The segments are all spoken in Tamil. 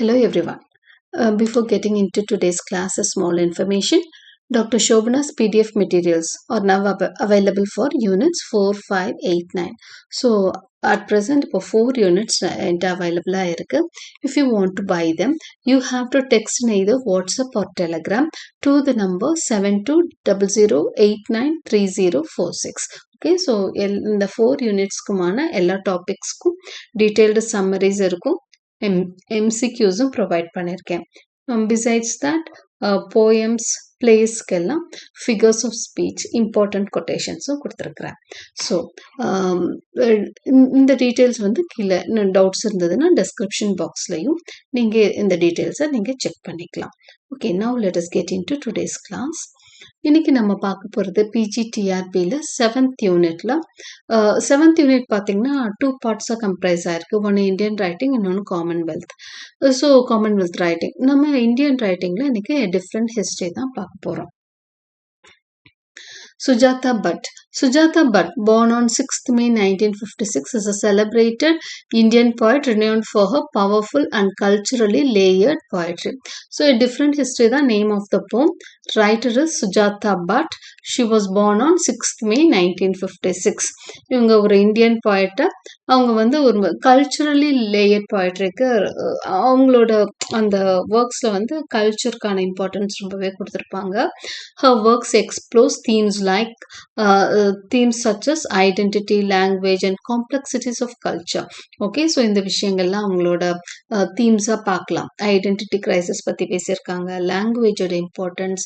Hello everyone. Uh, before getting into today's class, a small information. Dr. Shobana's PDF materials are now ab- available for units 4, 5, 8, 9. So, at present, இப்போ four units என்கிட்ட available இருக்கு. If you want to buy them, you have to text in either WhatsApp or Telegram to the number 7200893046. Okay so L இந்த ஃபோர் யூனிட்ஸ்க்குமான எல்லா டாபிக்ஸ்க்கும் டீட்டெயில்டு சம்மரிஸ் இருக்கும் எம் எம்சிக்யூஸும் ப்ரொவைட் பண்ணியிருக்கேன் பிசைட்ஸ் தட் போயம்ஸ் பிளேஸ்க்கெல்லாம் ஃபிகர்ஸ் ஆஃப் ஸ்பீச் இம்பார்ட்டண்ட் கொட்டேஷன்ஸும் கொடுத்துருக்குறேன். ஸோ இந்த டீட்டெயில்ஸ் வந்து கீழே டவுட்ஸ் இருந்ததுன்னா டெஸ்கிரிப்ஷன் பாக்ஸ்லையும் நீங்கள் இந்த டீட்டெயில்ஸை நீங்கள் செக் பண்ணிக்கலாம். Okay now let us get in to today's class இன்னைக்கு நம்ம பார்க்க போகிறது பிஜிடிஆர்பியில் செவன்த் யூனிட்ல செவன்த் யூனிட் பார்த்தீங்கன்னா டூ பார்ட்ஸாக கம்ப்ரைஸ் ஆயிருக்கு ஒன்று இந்தியன் ரைட்டிங் இன்னொன்று காமன்வெல்த் ஸோ காமன்வெல்த் ரைட்டிங் நம்ம இந்தியன் ரைட்டிங்கில் இன்னைக்கு டிஃப்ரெண்ட் ஹிஸ்ட்ரி தான் பார்க்க போகிறோம் Sujata Bhatt. Sujata Bhatt, born on 6th May 1956, is a celebrated Indian poet renowned for her powerful and culturally layered poetry. So, a different history, the name of the poem. Writer Sujata Bhatt she was born on sixth May nineteen fifty six இவங்க ஒரு இந்தியன் பாய்ட்டை அவங்க வந்து ஒரு கல்ச்சுரலி லேயர் பாய்ட்ரிக்கு அவங்களோட அந்த ஒர்க்ஸில் வந்து கல்ச்சருக்கான இம்பார்ட்டன்ஸ் ரொம்பவே கொடுத்துருப்பாங்க. Her works explores themes like themes such as identity language and complexities of culture okay so இந்த விஷயங்கள்லாம் அவங்களோட தீம்ஸாக பார்க்கலாம். ஐடென்டிட்டி கிரைசிஸ் பற்றி பேசியிருக்காங்க. லாங்குவேஜோட இம்பார்ட்டன்ஸ்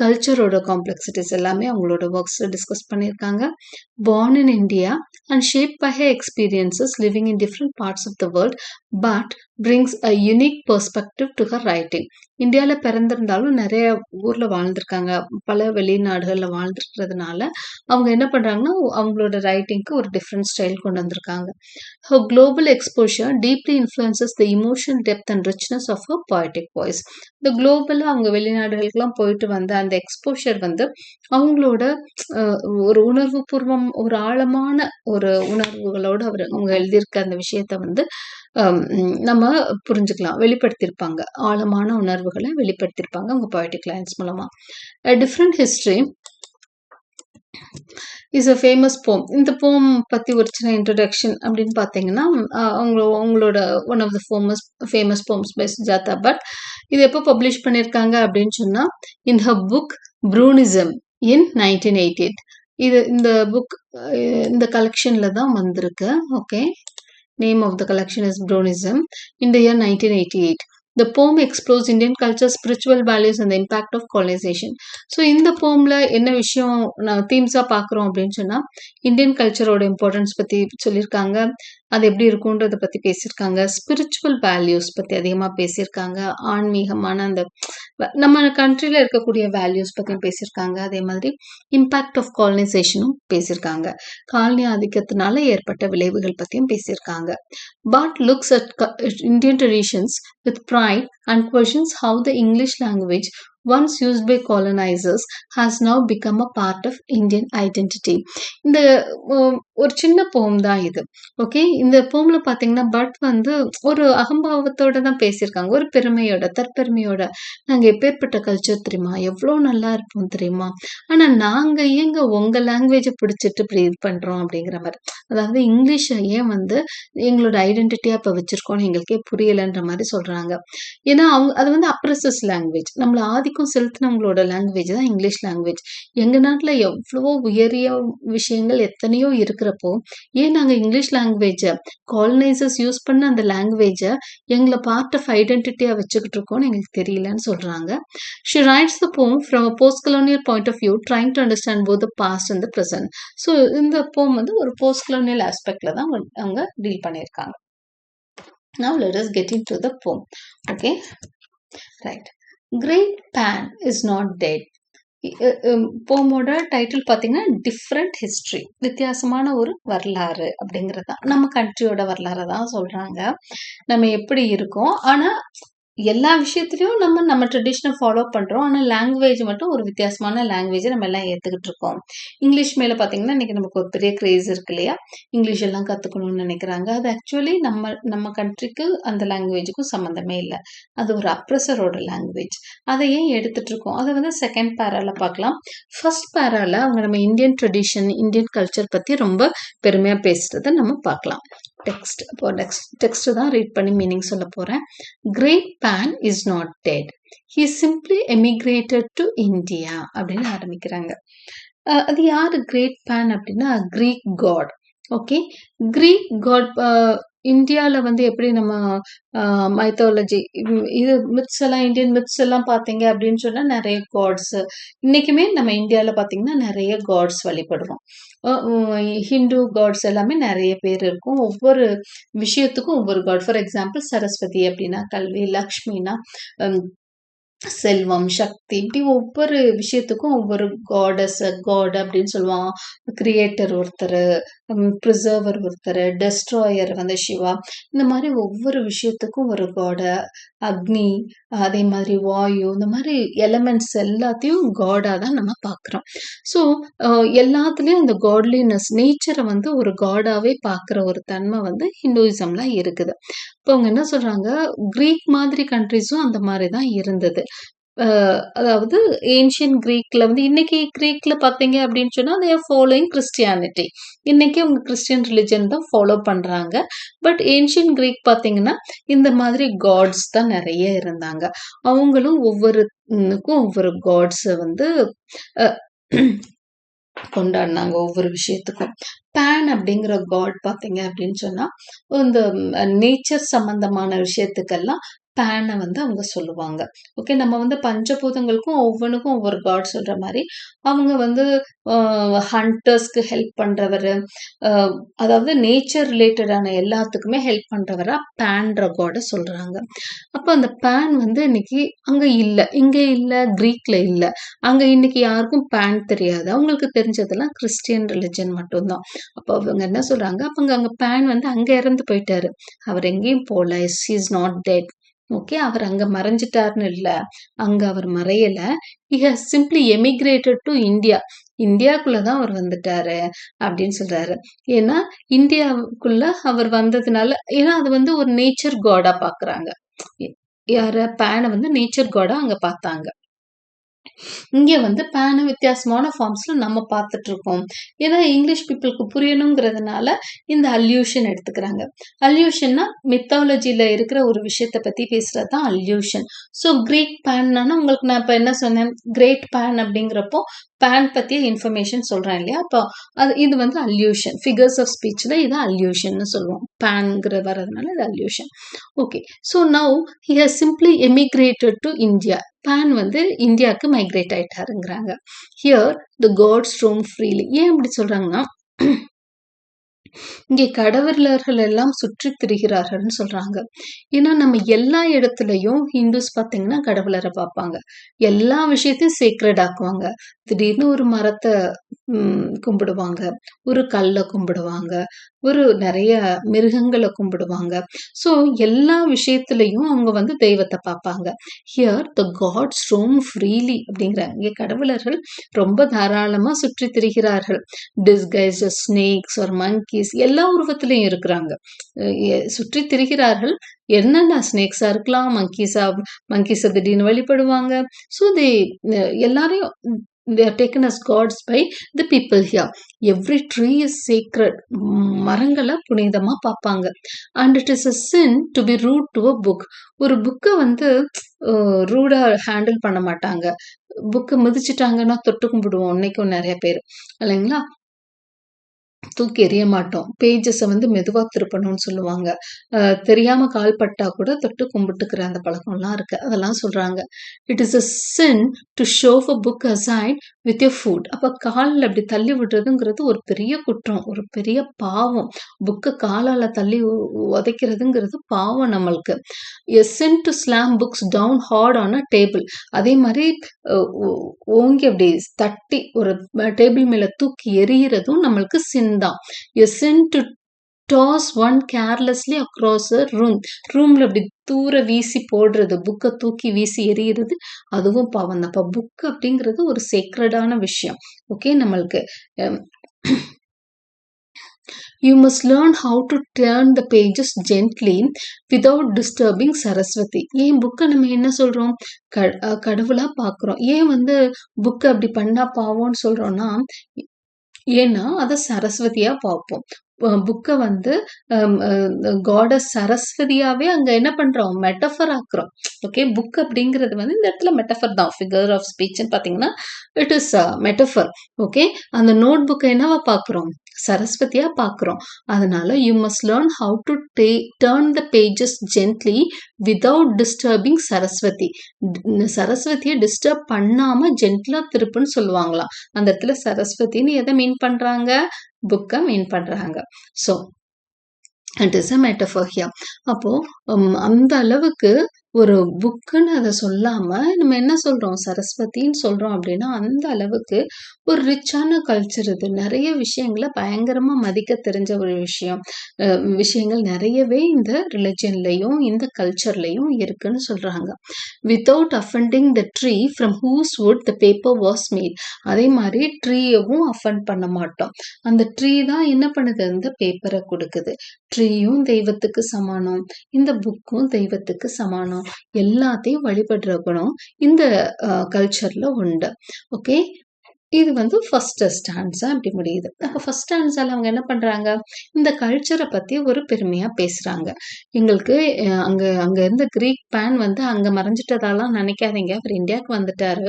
கல்ச்சரோட காம்ப்ளெக்சிட்டிஸ் எல்லாமே அவங்களோட ஒர்க்ஸில் டிஸ்கஸ் பண்ணியிருக்காங்க. Born in India and shape by her experiences living in different parts of the world but brings a unique perspective to her writing இந்தியாவில் பிறந்திருந்தாலும் நிறைய ஊரில் வாழ்ந்திருக்காங்க. பல வெளிநாடுகளில் வாழ்ந்துருக்கிறதுனால அவங்க என்ன பண்ணுறாங்கன்னா அவங்களோட ரைட்டிங்க்கு ஒரு டிஃப்ரெண்ட் ஸ்டைல் கொண்டு வந்திருக்காங்க. Her global exposure deeply influences the emotion depth and richness of a poetic voice இந்த குளோபலாக அவங்க வெளிநாடுகளுக்கெல்லாம் போயிட்டு வந்த அந்த எக்ஸ்போஷர் வந்து அவங்களோட ஒரு உணர்வு பூர்வம் ஒரு ஆழமான ஒரு உணர்வுகளோடு அவர் அவங்க எழுதியிருக்க அந்த விஷயத்த வந்து நம்ம புரிஞ்சுக்கலாம் வெளிப்படுத்தியிருப்பாங்க. ஆழமான உணர்வுகளை வெளிப்படுத்தியிருப்பாங்க அவங்க poetic லைன்ஸ் மூலமா. Different history is a famous poem இந்த போம் பற்றி ஒரு சின்ன இன்ட்ரடக்ஷன் அப்படின்னு பார்த்தீங்கன்னா அவங்க அவங்களோட one of the famous famous poems by Sujata but இது எப்போ பப்ளிஷ் பண்ணியிருக்காங்க அப்படின்னு சொன்னால் in her book Brunizem in nineteen eighty eight இது இந்த புக் இந்த கலெக்ஷனில் தான் வந்திருக்கு. Okay name of the collection is Brunizem in the year 1988. The poem explores Indian culture, spiritual values and the impact of colonization. So இந்த போமில் என்ன விஷயம் நான் தீம்ஸாக பார்க்குறோம் அப்படின்னு சொன்னால் இந்தியன் கல்ச்சரோட இம்பார்ட்டன்ஸ் பற்றி சொல்லியிருக்காங்க. அது எப்படி இருக்குன்றதை பற்றி பேசியிருக்காங்க. ஸ்பிரிச்சுவல் வேல்யூஸ் பற்றி அதிகமாக பேசியிருக்காங்க. ஆன்மீகமான அந்த நம்ம கண்ட்ரியில் இருக்கக்கூடிய வேல்யூஸ் பற்றியும் பேசியிருக்காங்க. அதே மாதிரி இம்பேக்ட் ஆஃப் காலனைசேஷனும் பேசியிருக்காங்க. காலனி ஆதிக்கத்தினால ஏற்பட்ட விளைவுகள் பற்றியும் பேசியிருக்காங்க. But looks at Indian traditions with pride and questions how the English language once used by colonizers has now become a part of Indian identity. இந்த ஒரு சின்ன போம் தான் இது. ஓகே இந்த போம்ல பார்த்தீங்கன்னா பட் வந்து ஒரு அகம்பாவத்தோட தான் பேசியிருக்காங்க. ஒரு பெருமையோட தற்பெருமையோட. நாங்கள் எப்பேற்பட்ட கல்ச்சர் தெரியுமா? எவ்வளோ நல்லா இருப்போம் தெரியுமா? ஆனால் நாங்கள் ஏங்க உங்கள் லாங்குவேஜை பிடிச்சிட்டு இப்படி இது பண்ணுறோம் அப்படிங்கிற மாதிரி. அதாவது இங்கிலீஷை ஏன் வந்து எங்களோட ஐடென்டிட்டியாக இப்போ வச்சுருக்கோன்னு எங்களுக்கே புரியலைன்ற மாதிரி சொல்கிறாங்க ஏன்னா அவங்க அது வந்து அப்ரசஸ் லாங்குவேஜ் நம்மளை ஆதி ஆதிக்கம் செலுத்தினவங்களோட லாங்குவேஜ் தான் இங்கிலீஷ் லாங்குவேஜ் எங்கள் நாட்டில் எவ்வளவோ உயரிய விஷயங்கள் எத்தனையோ இருக்கிறப்போ ஏன் நாங்கள் இங்கிலீஷ் லாங்குவேஜை காலனைசர்ஸ் யூஸ் பண்ண அந்த லாங்குவேஜை எங்களை பார்ட் ஆஃப் ஐடென்டிட்டியாக வச்சுக்கிட்டு இருக்கோம்னு எங்களுக்கு தெரியலன்னு சொல்கிறாங்க she writes the poem from a post colonial point of view trying to understand both the past and the present so இந்த போம் வந்து ஒரு போஸ்ட் கலோனியல் ஆஸ்பெக்டில் தான் அவங்க டீல் பண்ணியிருக்காங்க. Now let us get into the poem. Okay, right. Great Pan is not dead போமோட title பார்த்தீங்கன்னா டிஃப்ரெண்ட் ஹிஸ்ட்ரி வித்தியாசமான ஒரு வரலாறு அப்படிங்கிறது தான் நம்ம கண்ட்ரியோட வரலாறு தான் சொல்கிறாங்க நம்ம எப்படி இருக்கோம். ஆனால் எல்லா விஷயத்துலையும் நம்ம நம்ம ட்ரெடிஷனை ஃபாலோ பண்ணுறோம் ஆனால் லாங்குவேஜ் மட்டும் ஒரு வித்தியாசமான லாங்குவேஜை நம்ம எல்லாம் ஏற்றுக்கிட்டு இருக்கோம். இங்கிலீஷ் மேலே பார்த்தீங்கன்னா, இன்னைக்கு நமக்கு ஒரு பெரிய க்ரேஸ் இருக்கு இல்லையா? இங்கிலீஷ் எல்லாம் கற்றுக்கணும்னு நினைக்கிறாங்க. அது ஆக்சுவலி நம்ம நம்ம கண்ட்ரிக்கு அந்த லாங்குவேஜுக்கும் சம்மந்தமே இல்லை அது ஒரு அப்ரஸரோட லாங்குவேஜ். அதை ஏன் எடுத்துகிட்டு இருக்கோம்? அதை வந்து செகண்ட் பேரால பார்க்கலாம். ஃபர்ஸ்ட் பேரால அவங்க நம்ம இந்தியன் ட்ரெடிஷன், இந்தியன் கல்ச்சர் பற்றி ரொம்ப பெருமையாக பேசுகிறத நம்ம பார்க்கலாம். டெக்ஸ்ட் இப்போ டெக்ஸ்ட் டெக்ஸ்ட் தான் ரீட் பண்ணி மீனிங் சொல்ல போகிறேன் great Pan is not dead. He simply emigrated to India அப்படின்னு ஆரம்பிக்கிறாங்க. அது யார் கிரேட் பேன் அப்படின்னா, Greek god. Okay. Greek god இந்தியாவில் வந்து எப்படி நம்ம மைத்தாலஜி இது மித்ஸ் எல்லாம் இந்தியன் மித்ஸ் எல்லாம் பார்த்தீங்க அப்படின்னு சொன்னால் நிறைய காட்ஸ். இன்றைக்குமே நம்ம இந்தியாவில் பார்த்தீங்கன்னா, நிறைய காட்ஸ் வழிபடுறோம். ஹிந்து காட்ஸ் எல்லாமே நிறைய பேர் இருக்கும். ஒவ்வொரு விஷயத்துக்கும் ஒவ்வொரு காட். ஃபார் எக்ஸாம்பிள் சரஸ்வதி அப்படின்னா கல்வி, லக்ஷ்மின்னா செல்வம், சக்தி இப்படி ஒவ்வொரு விஷயத்துக்கும் ஒவ்வொரு காடஸ், காட் அப்படின்னு சொல்லுவான். கிரியேட்டர் ஒருத்தர் ப்ரிசர்வர் ஒருத்தர் டெஸ்ட்ராயர் வந்து சிவா. இந்த மாதிரி ஒவ்வொரு விஷயத்துக்கும் ஒரு காட, அக்னி, அதே மாதிரி வாயு இந்த மாதிரி எலமெண்ட்ஸ் எல்லாத்தையும் காடாக தான் நம்ம பார்க்குறோம். ஸோ எல்லாத்துலேயும் அந்த இந்த காட்லினஸ் நேச்சரை வந்து ஒரு காடாகவே பார்க்குற ஒரு தன்மை வந்து ஹிந்துவிசம்லாம் இருக்குது. இப்போ அவங்க என்ன சொல்கிறாங்க க்ரீக் மாதிரி கண்ட்ரீஸும் அந்த மாதிரி தான் இருந்தது. அதாவது ஏன்ஷியன் கிரீக்ல வந்து இன்னைக்கு கிரீக்ல பார்த்தீங்க அப்படின்னு சொன்னா, தே ஆர் ஃபாலோயிங் கிறிஸ்டியானிட்டி. இன்னைக்கு அவங்க கிறிஸ்டியன் ரிலிஜன் தான் ஃபாலோ பண்றாங்க. பட் ஏன்ஷியன் கிரீக் பார்த்தீங்கன்னா, இந்த மாதிரி காட்ஸ் தான் நிறைய இருந்தாங்க. அவங்களும் ஒவ்வொருக்கும் ஒவ்வொரு காட்ஸ வந்து கொண்டாடினாங்க ஒவ்வொரு விஷயத்துக்கும். பேன் அப்படிங்கிற காட் பார்த்தீங்க அப்படின்னு சொன்னா, இந்த நேச்சர் சம்பந்தமான விஷயத்துக்கெல்லாம் பேனை வந்து அவங்க சொல்லுவாங்க. ஓகே. நம்ம வந்து பஞ்சபூதங்களுக்கும் ஒவ்வொன்றுக்கும் ஒவ்வொரு காட் சொல்கிற மாதிரி அவங்க வந்து ஹண்டர்ஸ்க்கு ஹெல்ப் பண்ணுறவர் அதாவது நேச்சர் ரிலேட்டடான எல்லாத்துக்குமே ஹெல்ப் பண்ணுறவராக பேன்ற காடை சொல்கிறாங்க அப்போ அந்த பேன் வந்து இன்னைக்கு அங்கே இல்லை இங்கே இல்லை க்ரீக்கில் இல்லை அங்கே இன்னைக்கு யாருக்கும் பேன் தெரியாது. அவங்களுக்கு தெரிஞ்சதெல்லாம் கிறிஸ்டியன் ரிலிஜன் மட்டும்தான் அப்போ அவங்க என்ன சொல்கிறாங்க அப்போ அங்கே அங்கே பேன் வந்து அங்கே இறந்து போயிட்டாரு. அவர் எங்கேயும் போகல is is not dead. Okay. அவர் அங்க மறைஞ்சுட்டாருன்னு இல்லை அங்க அவர் மறையல. He has simply emigrated to India. இந்தியாக்குள்ள தான் அவர் வந்துட்டாரு அப்படின்னு சொல்றாரு. ஏன்னா, இந்தியாவுக்குள்ள அவர் வந்ததுனால ஏன்னா அது வந்து ஒரு நேச்சர் காடா பார்க்குறாங்க. யார பேனை வந்து நேச்சர் காடா அங்க பார்த்தாங்க. இங்க வந்து பேனு வித்தியாசமான ஃபார்ம்ஸ்ல நம்ம பார்த்துட்டு இருக்கோம். ஏன்னா இங்கிலீஷ் பீப்புளுக்கு புரியணுங்கிறதுனால இந்த அல்யூஷன் எடுத்துக்கிறாங்க. அல்யூஷன்னா மித்தாலஜியில் இருக்கிற ஒரு விஷயத்த பத்தி பேசுகிறது தான் அல்யூஷன். ஸோ கிரேட் பேன்னா உங்களுக்கு நான் இப்ப என்ன சொன்னேன், கிரேட் பேன் அப்படிங்கிறப்போ பேன் பற்றிய இன்ஃபர்மேஷன் சொல்கிறேன் இல்லையா? அப்போ அது இது வந்து அல்யூஷன். ஃபிகர்ஸ் ஆஃப் ஸ்பீச்சில் இது அல்யூஷன்னு சொல்லுவோம். பேன்கிற வர்றதுனால இது allusion. Okay. So now he has simply emigrated to India. Pan வந்து இந்தியாவுக்கு migrate ஆயிட்டாருங்கிறாங்க. Here the gods roam freely. ஏன் அப்படி சொல்கிறாங்கன்னா இங்கே கடவுளர்கள் எல்லாம் சுற்றி திரிகிறார்கள்னு சொல்றாங்க. ஏன்னா நம்ம எல்லா இடத்துலயும் ஹிந்துஸ் பார்த்தீங்கன்னா கடவுளரை பார்ப்பாங்க. எல்லா விஷயத்தையும் சேக்ரெட் ஆக்குவாங்க. திடீர்னு ஒரு மரத்தை கும்பிடுவாங்க. ஒரு கல்லை கும்பிடுவாங்க. ஒரு நிறைய மிருகங்களை கும்பிடுவாங்க. ஸோ எல்லா விஷயத்துலையும் அவங்க வந்து தெய்வத்தை பார்ப்பாங்க. Here the gods roam freely அப்படிங்கிறாங்க. இங்கே கடவுளர்கள் ரொம்ப தாராளமா சுற்றி திரிகிறார்கள். டிஸ்கைஸ் ஸ்னேக்ஸ் ஒரு மங்கீஸ் எல்லா எல்லா உருவத்திலையும் இருக்கிறாங்க. சுற்றி திரிகிறார்கள். என்னென்ன ஸ்னேக்ஸா இருக்கலாம், மங்கீஸா மங்கீஸ திடீர்னு வழிபடுவாங்க. ஸோ தே எல்லாரையும் they are taken as gods by the people here. Every tree is sacred. மரங்களை புனிதமா பார்ப்பாங்க. And it is a sin to be rude to a book. ஒரு புக்கை வந்து அ ரூடா ஹேண்டில் பண்ண மாட்டாங்க. புக்கை மிதிச்சிட்டாங்கன்னா தொட்டு கும்பிடுவோம். இன்னைக்கும் நிறைய பேர் இல்லைங்களா? தூக்கி எறிய மாட்டோம். பேஜஸை வந்து மெதுவாக திருப்பணும்னு சொல்லுவாங்க. தெரியாமல் கால் பட்டா கூட தொட்டு கும்பிட்டுக்கிற அந்த பழக்கம்லாம் இருக்கு. அதெல்லாம் சொல்கிறாங்க it is a sin to shove a book aside with your foot. அப்போ காலில் அப்படி தள்ளி விடுறதுங்கிறது ஒரு பெரிய குற்றம். ஒரு பெரிய பாவம். புக்கை காலால் தள்ளி உ உதைக்கிறதுங்கிறது பாவம் நம்மளுக்கு. A sin to slam books down hard on a table. அதே மாதிரி ஓங்கி அப்படி தட்டி ஒரு டேபிள் மேலே தூக்கி எறியறதும் நம்மளுக்கு சின் தான். A sin to toss one carelessly across a room ரூம்ல அப்படி தூர வீசி போடுறது புக்கை தூக்கி வீசி எறிகிறது அதுவும் பாவம் தான். அப்போ புக் அப்படிங்கிறது ஒரு சேக்ரடான விஷயம். ஓகே நம்மளுக்கு you must learn how to turn the pages gently without disturbing Saraswati ஏன் புக்கை நம்ம என்ன சொல்றோம்? க கடவுளாக கடவுளா பார்க்குறோம் ஏன் வந்து புக்கை அப்படி பண்ணா பாவோன்னு சொல்றோம்னா ஏன்னா அதை சரஸ்வதியா பார்ப்போம். புக்கை வந்து காட சரஸ்வதியாவே அங்க என்ன பண்றோம்? மெட்டஃபர் ஆக்குறோம். ஓகே புக் அப்படிங்கிறது வந்து இந்த இடத்துல மெட்டஃபர் தான். ஃபிகர் ஆஃப் ஸ்பீச்னு பார்த்தீங்கன்னா இட் இஸ் மெட்டஃபர் ஓகே அந்த நோட் புக்கை என்னவா பார்க்குறோம்? சரஸ்வதியா பார்க்குறோம் அதனால you must learn how to day turn the pages gently without disturbing Saraswati. சரஸ்வதியை disturb பண்ணாம ஜென்ட்லா திருப்புன்னு சொல்லுவாங்களாம் அந்த இடத்துல சரஸ்வதின்னு எதை மீன் பண்றாங்க? புக்கை மீன் பண்றாங்க. So it is a metaphor here அப்போ அந்த அளவுக்கு ஒரு புக்குன்னு அதை சொல்லாமல் நம்ம என்ன சொல்கிறோம் சரஸ்வதின்னு சொல்கிறோம் அப்படின்னா அந்த அளவுக்கு ஒரு ரிச்சான கல்ச்சர் இது. நிறைய விஷயங்களை பயங்கரமாக மதிக்க தெரிஞ்ச ஒரு விஷயம். விஷயங்கள் நிறையவே இந்த ரிலிஜன்லையும் இந்த கல்ச்சர்லையும் இருக்குன்னு சொல்கிறாங்க without offending the tree from whose wood the paper was made அதே மாதிரி ட்ரீயவும் அஃபண்ட் பண்ண மாட்டோம். அந்த ட்ரீ தான் என்ன பண்ணுது? இந்த பேப்பரை கொடுக்குது. ட்ரீயும் தெய்வத்துக்கு சமானம். இந்த புக்கும் தெய்வத்துக்கு சமானம். எல்லாத்தையும் வழிபடுற குணம் இந்த கல்ச்சர்ல உண்டு. ஓகே இது வந்து ஃபஸ்ட்டு ஸ்டான்ஸா அப்படி முடியுது. அப்போ ஃபஸ்ட் ஸ்டான்ஸால் அவங்க என்ன பண்றாங்க? இந்த கல்ச்சரை பத்தி ஒரு பெருமையா பேசுறாங்க. எங்களுக்கு அங்கே அங்க அங்க இருந்த கிரீக் பேன் வந்து அங்க மறைஞ்சிட்டதாலாம் நினைக்காதீங்க. அவர் இந்தியாவுக்கு வந்துட்டாரு.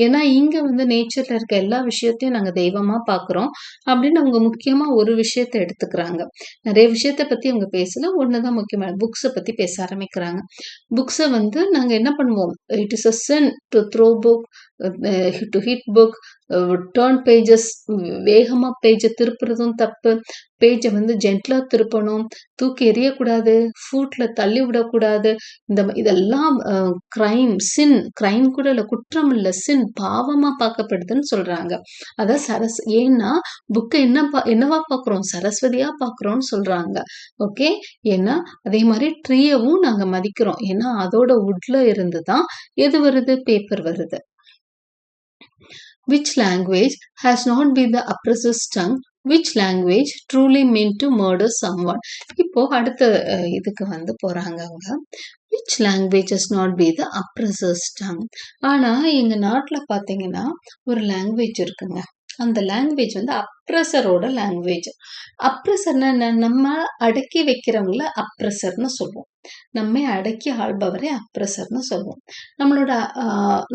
ஏன்னா இங்க வந்து நேச்சர்ல இருக்க எல்லா விஷயத்தையும் நாங்க தெய்வமா பாக்குறோம். அப்படின்னு அவங்க முக்கியமா ஒரு விஷயத்தை எடுத்துக்கிறாங்க. நிறைய விஷயத்த பத்தி அவங்க பேசல. ஒண்ணுதான் முக்கியமான புக்ஸை பத்தி பேச ஆரம்பிக்கிறாங்க. புக்ஸை வந்து நாங்க என்ன பண்ணுவோம்? It is a sin to throw book to hit book turn pages வேகமாக பேஜை திருப்புறதும் தப்பு. பேஜை வந்து ஜென்ட்லா திருப்பணும். தூக்கி எறியக்கூடாது. ஃபூட்டில் தள்ளி விடக்கூடாது. இந்த இதெல்லாம் க்ரைம் சின் க்ரைம் கூட இல்லை குற்றம் இல்லை சின் பாவமாக பார்க்கப்படுதுன்னு சொல்கிறாங்க அதான் சரஸ் ஏன்னா புக்கை என்ன பா- என்னவா பார்க்குறோம்? சரஸ்வதியாக பார்க்குறோம்னு சொல்கிறாங்க ஓகே ஏன்னா அதே மாதிரி ட்ரீயவும் நாங்கள் மதிக்கிறோம். ஏன்னா அதோட உட்ல இருந்து தான் எது வருது? பேப்பர் வருது. Which language has not been the oppressor's tongue which language truly meant to murder someone இப்போ அடுத்த அஹ், இதுக்கு வந்து போறாங்க அவங்க which language has not been the oppressor's tongue ஆனா எங்க நாட்டுல பாத்தீங்கன்னா ஒரு லாங்குவேஜ் இருக்குங்க அந்த லாங்குவேஜ் வந்து அப்ரஸரோட லாங்குவேஜ் அப்ரஸர்னா என்ன? நம்ம அடக்கி வைக்கிறவங்கள அப்ரஸர்னு சொல்லுவோம் நம்மை அடக்கி ஆள்பவரை அப்ரஸர்னு சொல்லுவோம் நம்மளோட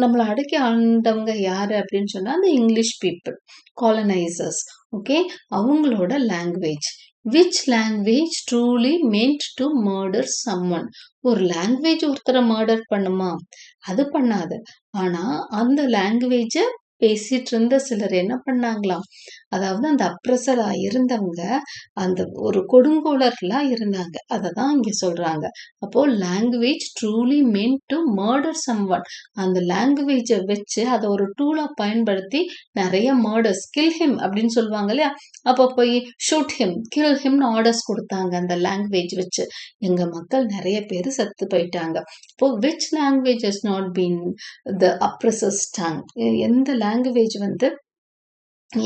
நம்மளை அடக்கி ஆண்டவங்க யார் அப்படின்னு சொன்னால் அந்த இங்கிலீஷ் பீப்புள் காலனைசர்ஸ் ஓகே அவங்களோட language which language truly meant to murder someone ஒரு லாங்குவேஜ் ஒருத்தரை மர்டர் பண்ணுமா? அது பண்ணாது. ஆனால் அந்த லாங்குவேஜை பேசிட்டு இருந்த சிலர் என்ன பண்ணாங்களாம்? அதாவது அந்த அப்ரஸரா இருந்தவங்க அந்த ஒரு கொடுங்கோலர்களா இருந்தாங்க. அதை தான் இங்க சொல்றாங்க. அப்போ language truly mean to murder someone அந்த லாங்குவேஜை வச்சு அதை ஒரு டூலா பயன்படுத்தி நிறைய மர்டர்ஸ் கில் ஹிம் அப்படின்னு சொல்லுவாங்க இல்லையா? அப்போ போய் ஷூட் ஹிம் கில் ஹிம்னு ஆர்டர்ஸ் கொடுத்தாங்க அந்த லாங்குவேஜ் வச்சு. எங்க மக்கள் நிறைய பேர் செத்து போயிட்டாங்க. இப்போ which language is not been the oppressor's tongue எந்த லாங்குவேஜ் வந்து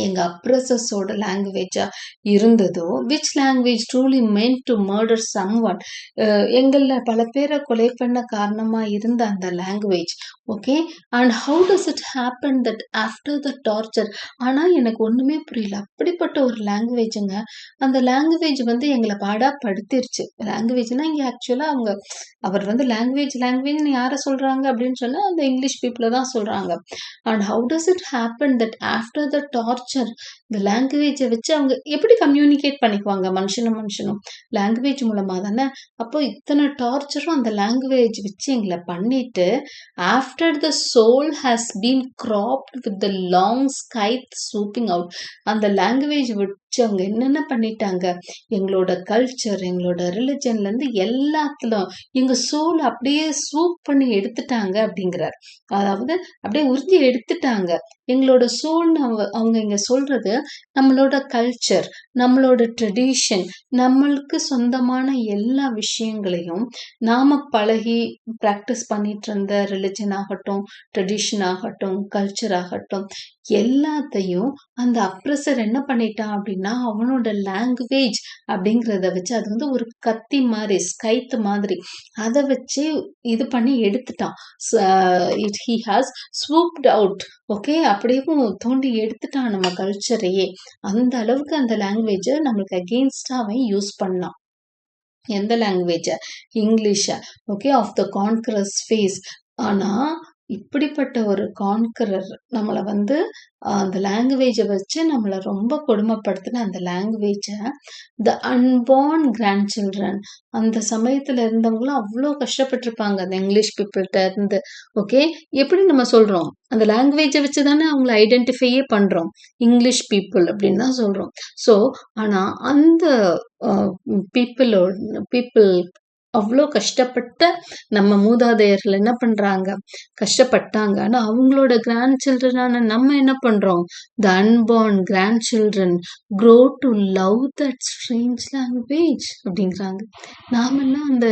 எங்க அப்ரஸஸோட லாங்குவேஜா இருந்ததோ which language truly meant to murder someone எங்களில் பல பேரை கொலை பண்ண காரணமா இருந்த அந்த language okay and how does it happen that after the torture ஆனால் எனக்கு ஒன்றுமே புரியல. அப்படிப்பட்ட ஒரு லாங்குவேஜுங்க அந்த லாங்குவேஜ் வந்து எங்களை பாடாக படுத்திருச்சு லாங்குவேஜ்னா இங்கே ஆக்சுவலாக அவங்க அவர் வந்து லாங்குவேஜ் லாங்குவேஜ்னு யாரை சொல்கிறாங்க அப்படின்னு சொன்னால் அந்த இங்கிலீஷ் பீப்புளை தான் சொல்கிறாங்க and how does it happen that after the torture இந்த லாங்குவேஜை வச்சு அவங்க எப்படி கம்யூனிகேட் பண்ணிக்குவாங்க மனுஷனும் மனுஷனும்? லாங்குவேஜ் மூலமாக தானே? அப்போ இத்தனை டார்ச்சரும் அந்த லாங்குவேஜ் வச்சு எங்களை பண்ணிட்டு after after the soul has been cropped with the long scythe swooping out. And the language would so அவங்க என்னென்ன பண்ணிட்டாங்க? எங்களோட கல்ச்சர் எங்களோட ரிலிஜன்லேருந்து எல்லாத்துலும் எங்கள் சோல் அப்படியே சூப் பண்ணி எடுத்துட்டாங்க அப்படிங்கிறார். அதாவது அப்படியே உறுதி எடுத்துட்டாங்க. எங்களோட சோல்னு அவங்க அவங்க இங்கே சொல்கிறது நம்மளோட கல்ச்சர் நம்மளோட ட்ரெடிஷன் நம்மளுக்கு சொந்தமான எல்லா விஷயங்களையும் நாம் பழகி ப்ராக்டிஸ் பண்ணிட்டு இருந்த ரிலிஜன் ஆகட்டும் ட்ரெடிஷன் ஆகட்டும் கல்ச்சர் ஆகட்டும் எல்லாத்தையும் அந்த அப்ரஸர் என்ன பண்ணிட்டான் அப்படின்னு அவனோட லாங்குவேஜ் அப்படிங்கிறத வச்சு அது வந்து ஒரு கத்தி மாதிரி ஸ்கைத்து மாதிரி. அதை வச்சு இது பண்ணி எடுத்துட்டான். It he has swooped out okay அப்படியும் தோண்டி எடுத்துட்டான் நம்ம கல்ச்சரையே அந்த அளவுக்கு அந்த லாங்குவேஜை நம்மளுக்கு அகெயின்ஸ்டாக அவன் யூஸ் பண்ணான். எந்த லாங்குவேஜை இங்கிலீஷை okay of the conqueror's face ஆனால் இப்படிப்பட்ட ஒரு கான்கரர் நம்மளை வந்து அந்த லாங்குவேஜை வச்சு நம்மளை ரொம்ப கொடுமைப்படுத்தின அந்த லாங்குவேஜை த அன்பார்ன் கிராண்ட் சில்ட்ரன் அந்த சமயத்தில் இருந்தவங்களும் அவ்வளோ கஷ்டப்பட்டிருப்பாங்க. அந்த இங்கிலீஷ் பீப்புள்கிட்ட இருந்து ஓகே எப்படி நம்ம சொல்கிறோம் அந்த லாங்குவேஜை வச்சு தானே அவங்கள ஐடென்டிஃபையே பண்ணுறோம் இங்கிலீஷ் பீப்புள் அப்படின்னு தான் சொல்கிறோம் ஸோ ஆனால் அந்த பீப்புளோட பீப்புள் அவ்வளோ கஷ்டப்பட்ட நம்ம மூதாதையர்கள் என்ன பண்றாங்க? கஷ்டப்பட்டாங்க ஆனா அவங்களோட கிராண்ட் சில்ட்ரனான நம்ம என்ன பண்றோம்? The unborn grandchildren grow to love that strange language அப்படிங்கிறாங்க. நாமெல்லாம் அந்த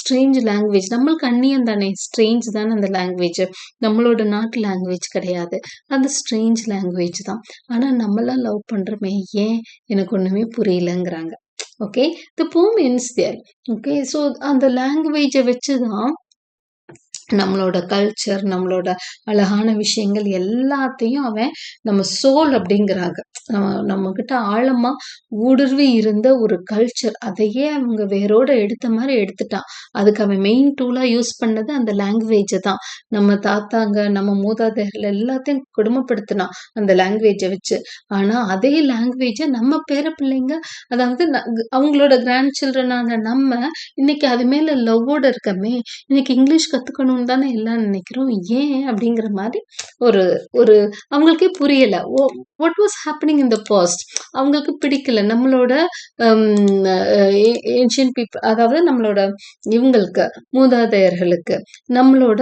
ஸ்ட்ரேஞ்ச் லாங்குவேஜ் நம்மளுக்கு அந்நியம் தானே? ஸ்ட்ரேஞ்ச் தானே அந்த லாங்குவேஜ் நம்மளோட நாட்டு லாங்குவேஜ் கிடையாது. அந்த ஸ்ட்ரேஞ்ச் லாங்குவேஜ் தான். ஆனா நம்மளாம் லவ் பண்றோமே ஏன்? எனக்கு ஒன்றுமே புரியலங்கிறாங்க. ஓகே த போம் என்ஸ் தேர் ஓகே ஸோ அந்த லாங்குவேஜை வச்சு தான் நம்மளோட கல்ச்சர் நம்மளோட அழகான விஷயங்கள் எல்லாத்தையும் அவன் நம்ம சோல் அப்படிங்கிறாங்க. நம்ம நம்ம கிட்ட ஆழமா ஊடுருவி இருந்த ஒரு கல்ச்சர் அதையே அவங்க வேரோட எடுத்த மாதிரி எடுத்துட்டான். அதுக்கு அவன் மெயின் டூலா யூஸ் பண்ணது அந்த லாங்குவேஜை தான். நம்ம தாத்தாங்க நம்ம மூதாதையர்கள் எல்லாத்தையும் கொடுமைப்படுத்தினான் அந்த லாங்குவேஜை வச்சு. ஆனா அதே லாங்குவேஜை நம்ம பேர பிள்ளைங்க அதாவது ந- அவங்களோட கிராண்ட் சில்ட்ரனான நம்ம இன்னைக்கு அது மேல லவ்வோட இருக்கமே இன்னைக்கு இங்கிலீஷ் கத்துக்கணும்னு தானே எல்லாம் நினைக்கிறோம்? ஏன் அப்படிங்கிற மாதிரி ஒரு ஒரு அவங்களுக்கே புரியல. What was happening in the past அவங்களுக்கு பிடிக்கல. நம்மளோட ஏன்ஷியன் பீப்புள் அதாவது நம்மளோட இவங்களுக்கு மூதாதையர்களுக்கு நம்மளோட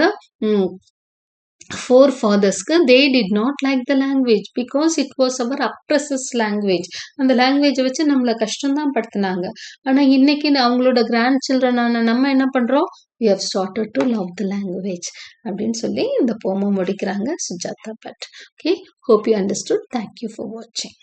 ஃபோர் ஃபாதர்ஸ்க்கு they did not like the language because it was our oppressor's language அந்த லாங்குவேஜை வச்சு நம்மளை கஷ்டம்தான் படுத்தினாங்க. ஆனால் இன்னைக்கு அவங்களோட கிராண்ட் சில்ட்ரனான நம்ம என்ன பண்ணுறோம் we have started to love the language அப்படின்னு சொல்லி இந்த போமம் முடிக்கிறாங்க Sujata Bhatt. Okay hope you understood thank you for வாட்சிங்